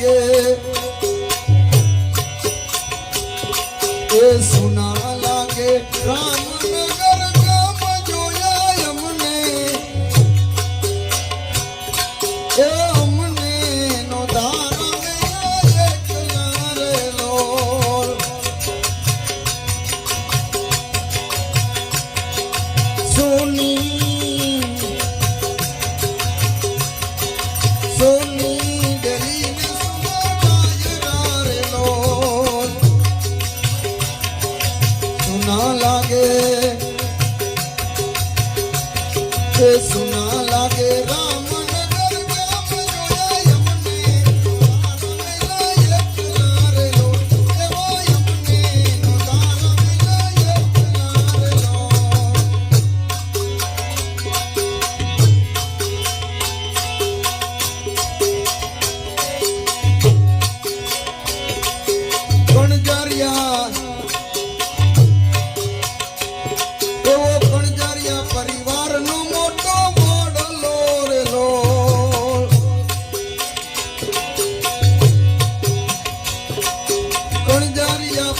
લાગે. એ સુના લાગે. રામનગર ગામ જોયા અમને. એ અમને નો ધારો સોની સુના લાગે એ સુના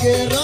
tierra.